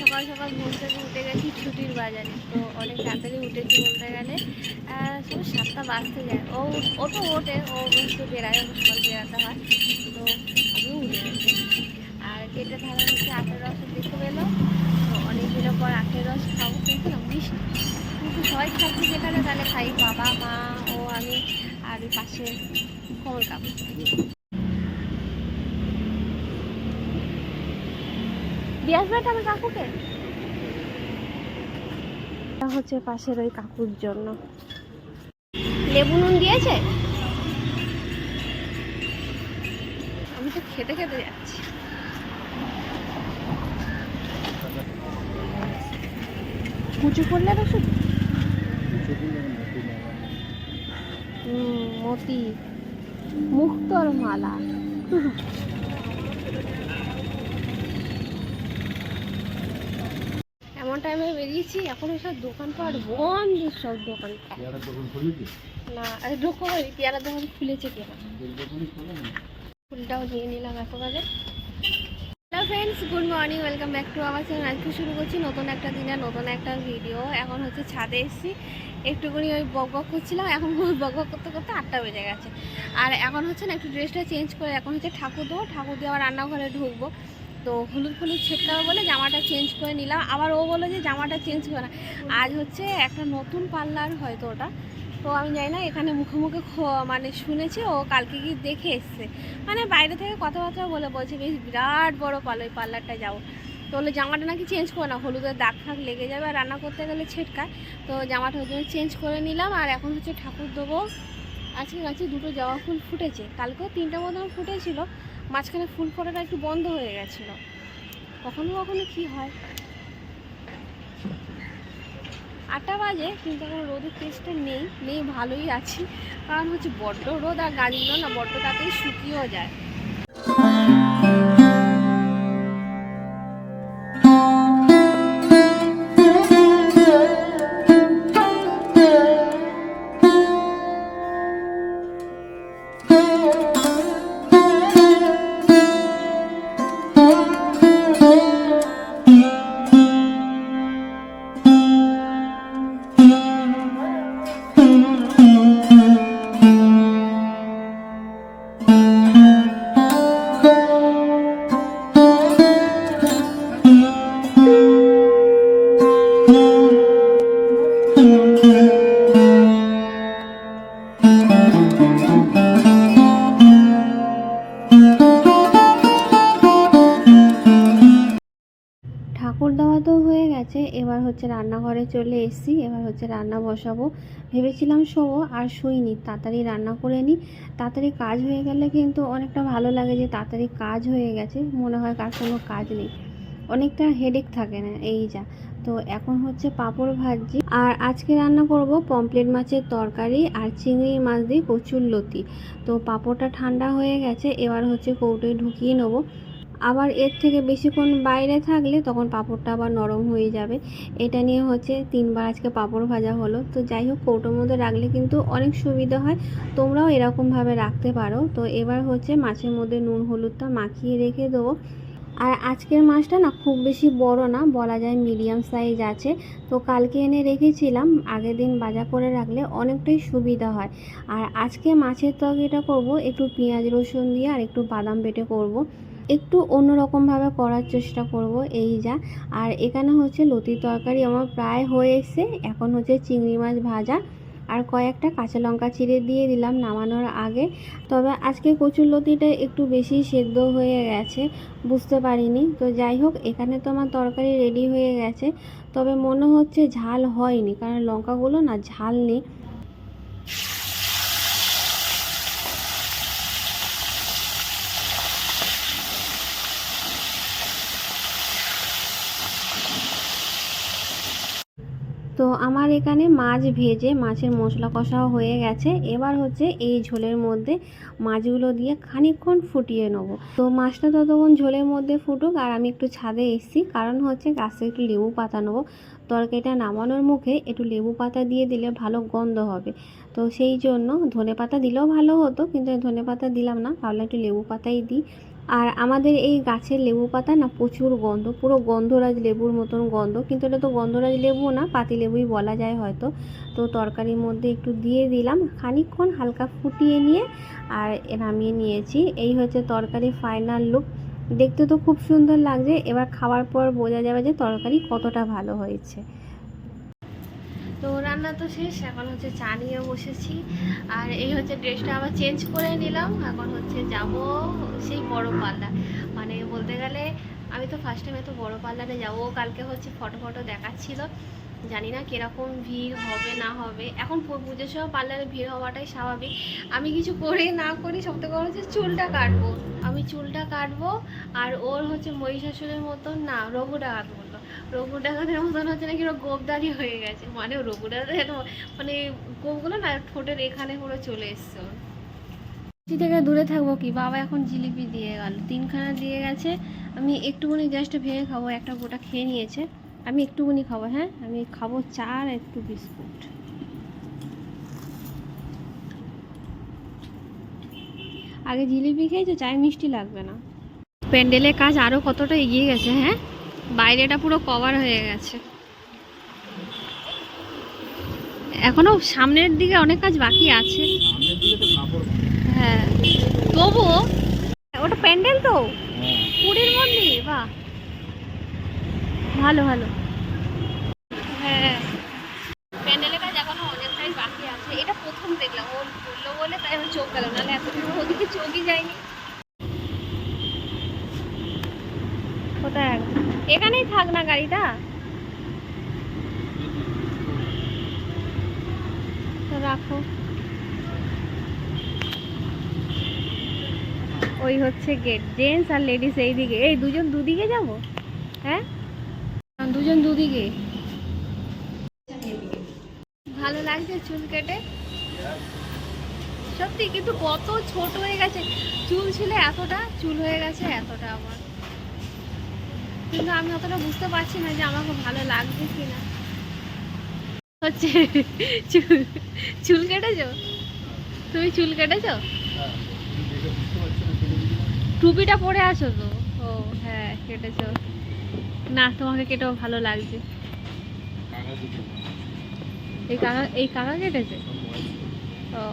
সকাল সকাল ঘুম থেকে উঠে গেছি ছুটির বাজারে। তো অনেক তাড়াতাড়ি উঠেছি বলতে গেলে। সব সাতটা বাজতে যায়। ও ও তো ওঠে, ও একটু বেড়ায় সকাল বেড়াতে হয়। তো আমিও উঠে গেছি। আর কেটে ধারা হচ্ছে আখের রস, দেখতে পেল? তো অনেক দিনের পর আখের রস খাব, কিন্তু মিষ্টি। কিন্তু সবাই খাচ্ছি যেখানে তাহলে খাই, বাবা, মা, ও, আমি, আর পাশে কমল কাপড় দিয়ে আসবে এটা আমি কাকুকে? এটা হচ্ছে পাশের ওই কাকুর জন্য। লেবু নুন দিয়েছে? আমি তো খেতে খেতে যাচ্ছি। কুচু করলে ওষুধ হুম মতি। মুক্তর মালা। এমন টাইমে বেরিয়েছি এখন সব দোকানপাট বন্ধ সব দোকানপাট না আরে দোকান পেয়ারা দোকান খুলেছে কেনা ফুলটাও নিয়ে নিলাম এত বাজে hello friends good morning welcome back to our channel আজকে শুরু করছি নতুন একটা দিনে নতুন একটা ভিডিও এখন হচ্ছে ছাদে এসেছি। একটুখানি ওই বক বক করছিলাম এখন বক বক করতে করতে আটটা বেজে গেছে। আর এখন হচ্ছে না একটু ড্রেসটা চেঞ্জ করে এখন হচ্ছে ঠাকুর দেবো। ঠাকুর দিয়ে আবার রান্নাঘরে ঢুকবো। তো হলুদ হলুদ ছেটকাবে বলে জামাটা চেঞ্জ করে নিলাম। আবার ও বলল যে জামাটা চেঞ্জ করে না। আজ হচ্ছে একটা নতুন পার্লার হয়তো ওটা। তো আমি জানি না, এখানে মুখে মুখে মানে শুনেছি ও কালকে গিয়ে দেখে এসছে। মানে বাইরে থেকে কথাবার্তা বলে বলছে, বেশ বিরাট বড় পার্লার, ওই পার্লারটা যাব। তো বলে জামাটা নাকি চেঞ্জ করে না হলুদের দাগ ফাগ লেগে যাবে আর রান্না করতে গেলে ছেটকা তো জামাটা ওই জন্য চেঞ্জ করে নিলাম আর এখন হচ্ছে ঠাকুর দেবো। আজকে গাছে দুটো জবা ফুল ফুটেছে। কালকেও তিনটা মতন ফুটেছিল। মাঝখানে ফুল ফোটাটা একটু বন্ধ হয়ে গেছিল। কখনো কখনো কি হয়? আটটা বাজে, কিন্তু এখন রোদের টেস্টটা নেই নেই ভালোই আছি। কারণ হচ্ছে বড্ড রোদ আর গাছগুলো না বড্ড তাড়াতাড়ি শুকিয়েও যায়। এবার হচ্ছে রান্নাঘরে চলে এসেছি, এবার হচ্ছে রান্না বসাবো। ভেবেছিলাম শোবো, আর শুইনি, তাড়াতাড়ি রান্না করে নিই। তাড়াতাড়ি কাজ হয়ে গেলে কিন্তু অনেকটা ভালো লাগে যে তাড়াতাড়ি কাজ হয়ে গেছে, মনে হয় কার কোনো কাজ নেই। অনেকটা হেডেক থাকে না, এই যা। তো এখন হচ্ছে পাঁপড় ভাজি আর আজকে রান্না করব পমপ্লেট মাছের তরকারি আর চিংড়ি মাছ দিয়ে কচুর লতি। তো পাঁপড়টা ঠান্ডা হয়ে গেছে, এবার হচ্ছে কৌটোয় ঢুকিয়ে নেব। আবার এর থেকে বেশিক্ষণ বাইরে থাকলে তখন পাঁপড়টা আবার নরম হয়ে যাবে। এটা নিয়ে হচ্ছে তিনবার আজকে পাঁপড় ভাজা হলো। তো যাই হোক, কৌটোর মধ্যে রাখলে কিন্তু অনেক সুবিধা হয়। তোমরাও এরকমভাবে রাখতে পারো। তো এবার হচ্ছে মাছের মধ্যে নুন, হলুদটা মাখিয়ে রেখে দেবো। আর আজকের মাছটা না খুব বেশি বড় না, বলা যায় মিডিয়াম সাইজ আছে। তো কালকে এনে রেখেছিলাম, আগের দিন বাজা করে রাখলে অনেকটাই সুবিধা হয়। আর আজকে মাছের তরকারিটা করব, একটু পেঁয়াজ রসুন দিয়ে আর একটু বাদাম বেটে করব। একটু অন্যরকমভাবে করার চেষ্টা করব, এই যা। আর এখানে হচ্ছে লতির তরকারি আমার প্রায় হয়ে এসছে এখন হচ্ছে চিংড়ি মাছ ভাজা আর কয়েকটা কাঁচা লঙ্কা চিড়ে দিয়ে দিলাম নামানোর আগে। তবে আজকে কচুর লতিটা একটু বেশি সেদ্ধ হয়ে গেছে, বুঝতে পারিনি। তো যাই হোক, এখানে তো আমার তরকারি রেডি হয়ে গেছে, তবে মনে হচ্ছে ঝাল হয়নি, কারণ লঙ্কাগুলো না ঝাল নেই। তো আমার এখানে মাছ ভেজে মাছের মশলা কষাও হয়ে গেছে। এবার হচ্ছে এই ঝোলের মধ্যে মাছগুলো দিয়ে খানিকক্ষণ ফুটিয়ে নেব। তো মাছটা ততক্ষণ ঝোলের মধ্যে ফুটুক আর আমি একটু ছাদে এসেছি। কারণ হচ্ছে গাছে একটু লেবু পাতা নেব। তরকারিটা নামানোর মুখে একটু লেবু পাতা দিয়ে দিলে ভালো গন্ধ হবে। তো সেই জন্য ধনে পাতা দিলেও ভালো হতো, কিন্তু ধনে পাতা দিলাম না। ভাবলাম একটু লেবু পাতাই দিই। আর আমাদের এই গাছের লেবু পাতা না প্রচুর গন্ধ, পুরো গন্ধরাজ লেবুর মতন গন্ধ, কিন্তু এটা তো গন্ধরাজ লেবু না, পাতি লেবুই বলা যায় হয়তো। তো তরকারির মধ্যে একটু দিয়ে দিলাম, খানিকক্ষণ হালকা ফুটিয়ে নিয়ে আর নামিয়ে নিয়েছি। এই হচ্ছে তরকারি ফাইনাল লুক দেখতে তো খুব সুন্দর লাগছে, এবার খাওয়ার পর বোঝা যাবে যে তরকারি কতটা ভালো হয়েছে। তো রান্না তো শেষ, এখন হচ্ছে চা নিয়ে বসেছি। আর এই হচ্ছে ড্রেসটা আবার চেঞ্জ করে নিলাম, এখন হচ্ছে যাব সেই বড় পার্লার মানে বলতে গেলে আমি তো ফার্স্ট টাইম এত বড় পার্লারে যাব, কালকে হচ্ছে ফটো ফটো দেখাচ্ছিল। জানি না কীরকম ভিড় হবে না হবে। এখন পুজোর সময় পার্লারে ভিড় হওয়াটাই স্বাভাবিক। আমি কিছু করে না করি সব থেকে বড় হচ্ছে চুলটা কাটবো। আমি চুলটা কাটবো, আর ওর হচ্ছে মহিষাসুরের মতন না রঘু ডাকাত বলল রঘু ডাকাতের মতন হচ্ছে নাকি ওর গোপদারি হয়ে গেছে। মানে রঘু ডাকাতের মানে গোপগুলো না ঠোঁটের এখানে পুরো চলে এসছে থেকে দূরে থাকব কি? বাবা এখন জিলিপি দিয়ে গেল। তিনখানা দিয়ে গেছে। আমি একটুখানি জাস্ট ভেঙে খাব, একটা গোটা খেয়ে নিয়েছে। আমি একটুখানি খাব হ্যাঁ? আমি খাব চা আর একটু বিস্কুট। আগে জিলিপি খেয়েছো? চায় মিষ্টি লাগবে না। প্যান্ডেলের কাজ আরও কতটা এগিয়ে গেছে হ্যাঁ? বাইরেটা পুরো কভার হয়ে গেছে। এখনও সামনের দিকে অনেক কাজ বাকি আছে। হ্যাঁ। তবুও ওটা প্যান্ডেল তো? হ্যাঁ। পুরীর মন্দির? বাহ। ভালো ভালো হ্যাঁ প্যান্ডেলের কাজ এখনও অনেকটাই বাকি আছে এটা প্রথম দেখলাম ও বলল বলে তাই আমার চোখ গেল নাহলে এত দূর ওদিকে চোখই যায়নি কোথায় এখানেই থাক না গাড়িটা? রাখো। ওই হচ্ছে গেট জেন্টস আর লেডিস এই দিকে এই দুজন দুদিকে যাব? হ্যাঁ? দুজন দুদিকে। ভালো লাগছে চুল কেটে? সত্যি, কিন্তু কত ছোট হয়ে গেছে। চুল ছিল এতটা, চুল হয়ে গেছে এতটা আমার। কিন্তু আমি অতটা বুঝতে পারছি না যে আমাকে ভালো লাগবে কি না হচ্ছে চুল কেটেছো? তুমি চুল কেটেছো? টুপিটা পরে আছো তো। ও হ্যাঁ কেটেছো। না, তোমাকে কেটেও ভালো লাগছে। এই কাকা এই কাকা কেটেছে? ও।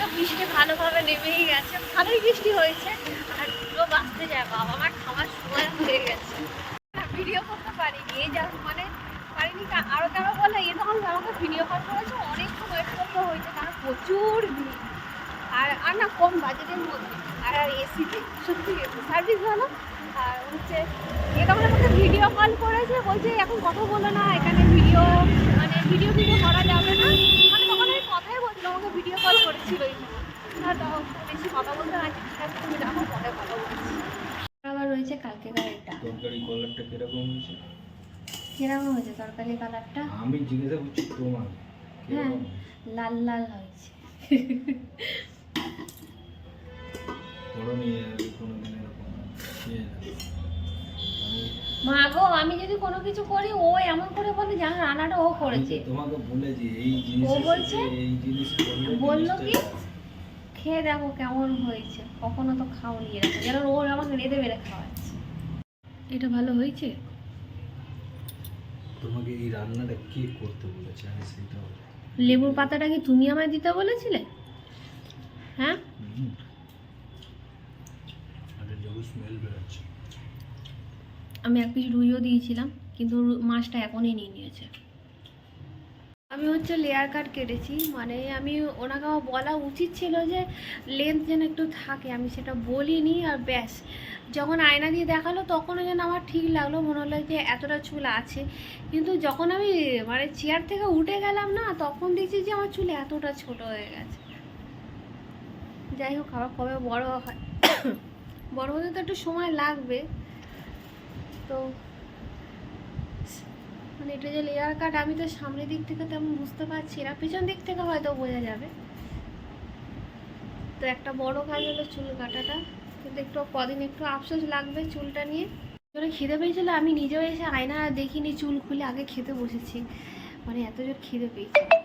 তো বৃষ্টি ভালোভাবে নেমেই গেছে। ভালোই বৃষ্টি হয়েছে। বাঁচতে যায় বাবা আমার খাওয়ার সময় হয়ে গেছে। ভিডিও করতে পারিনি, এই যা মানে পারিনি কা- আরও কেন বলে? এ তখন আমাকে ভিডিও কল করেছে অনেকক্ষণ ওয়েট করতে হয়েছে, কারণ প্রচুর ভিড়। আর আর না, কম বাজেটের মধ্যে। আর আর এসিতে সত্যি সার্ভিস ভালো। আর হচ্ছে এটা আমার আমাকে ভিডিও কল করেছে, বলছে, এখন কথা বলো না, এখানে ভিডিও মানে ভিডিও ভিডিও করা যাবে না। মানে তখন আমি কথাই বলছিল আমাকে ভিডিও কল করেছিল ওই সময় না তখন বেশি কথা বলতে না ঠিক আছে তুমি রাখো পরে কথা বলছি। আবার রয়েছে কালকে গাড়িটা তরকারি কলারটা কীরকম হয়েছে? কীরকম হয়েছে তরকারি কালারটা? আমি জিজ্ঞাসা করছি তোমার হ্যাঁ লাল লাল হয়েছে। মা গো আমি যদি কোনো কিছু করি ও এমন করে বলে যেন রান্নাটা ও করেছে। তোমাকে বলেছি এই জিনিস ও বলছে? এই জিনিস বলল কি? খেয়ে দেখো কেমন হয়েছে। কখনো তো খাওনি এরকম। যেন ও আমাকে রেঁধে বেড়ে খাওয়াচ্ছে। এটা ভালো হয়েছে? তোমাকে এই রান্নাটা কে করতে বলেছে? আমি সেটা লেবুর পাতাটা কি তুমি আমায় দিতে বলেছিলে? হ্যাঁ? আমি এক পিস রুইও দিয়েছিলাম কিন্তু মাছটা এখনই নিয়ে নিয়েছে। আমি হচ্ছে লেয়ার কাট কেটেছি মানে আমি ওনাকে আমার বলা উচিত ছিল যে লেন্থ যেন একটু থাকে, আমি সেটা বলিনি আর ব্যাস। যখন আয়না দিয়ে দেখাল তখনও যেন আমার ঠিক লাগল, মনে হলো যে এতটা চুল আছে। কিন্তু যখন আমি মানে চেয়ার থেকে উঠে গেলাম না, তখন দেখছি যে আমার চুল এতটা ছোট হয়ে গেছে। যাই হোক, আবার কবে বড় হয়, বড় হতে তো একটু সময় লাগবে। তো মানে এটা যে লেয়ার কাট আমি তো সামনের দিক থেকে তেমন বুঝতে পারছি না। পিছন দিক থেকে হয়তো বোঝা যাবে। তো একটা বড় কাজ হলো চুল কাটাটা। কিন্তু একটু, কদিন একটু আফসোস লাগবে চুলটা নিয়ে। জোরে খিদে পেয়েছিল, আমি নিজেও এসে আয়না দেখিনি চুল খুলে, আগে খেতে বসেছি। মানে এত জোর খিদে পেয়েছে।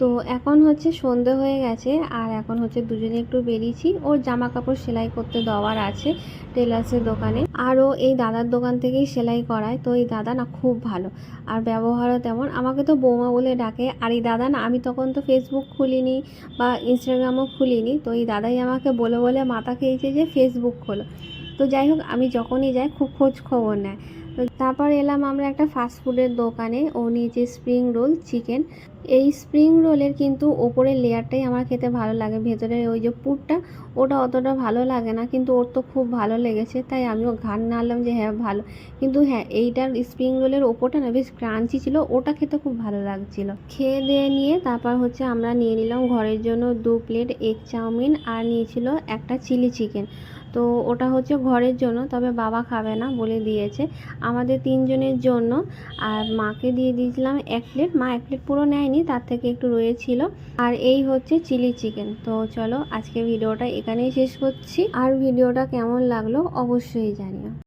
তো এখন হচ্ছে সন্ধে হয়ে গেছে, আর এখন হচ্ছে দুজনে একটু বেরিয়েছি। ওর জামা কাপড় সেলাই করতে দেওয়ার আছে টেলার্সের দোকানে। আরও এই দাদার দোকান থেকেই সেলাই করায়, তো এই দাদা না খুব ভালো। আর ব্যবহারও তেমন। আমাকে তো বৌমা বলে ডাকে। আর এই দাদা না, আমি তখন তো ফেসবুক খুলিনি বা ইনস্টাগ্রামও খুলিনি, তো এই দাদাই আমাকে বলে বলে মাথা খেয়েছে যে ফেসবুক খোলো। তো যাই হোক, আমি যখনই যাই খুব খোঁজ খবর নেয়। তারপর এলাম আমরা একটা ফাস্টফুডের দোকানে। ও নিয়েছে স্প্রিং রোল চিকেন এই স্প্রিং রোলের কিন্তু ওপরের লেয়ারটাই আমার খেতে ভালো লাগে। ভেতরের ওই যে পুরটা, ওটা অতটা ভালো লাগে না, কিন্তু ওর তো খুব ভালো লেগেছে, তাই আমিও ঘাট নাড়লাম যে হ্যাঁ ভালো। কিন্তু হ্যাঁ এইটার স্প্রিং রোলের ওপরটা না বেশ ক্রাঞ্চি ছিল, ওটা খেতে খুব ভালো লাগছিল। খেয়ে দিয়ে নিয়ে তারপর হচ্ছে আমরা নিয়ে নিলাম ঘরের জন্য দু প্লেট এগ চাউমিন, আর নিয়েছিল একটা চিলি চিকেন তো ওটা হচ্ছে ঘরের জন্য, তবে বাবা খাবে না বলে দিয়েছে। আমাদের তিনজনের জন্য। আর মাকে দিয়ে দিয়েছিলাম এক প্লেট। মা এক প্লেট পুরো নেয়নি, তার থেকে একটু রয়েছিল। আর এই হচ্ছে চিলি চিকেন। তো চলো আজকে ভিডিওটা এখানেই শেষ করছি। আর ভিডিওটা কেমন লাগল অবশ্যই জানিও।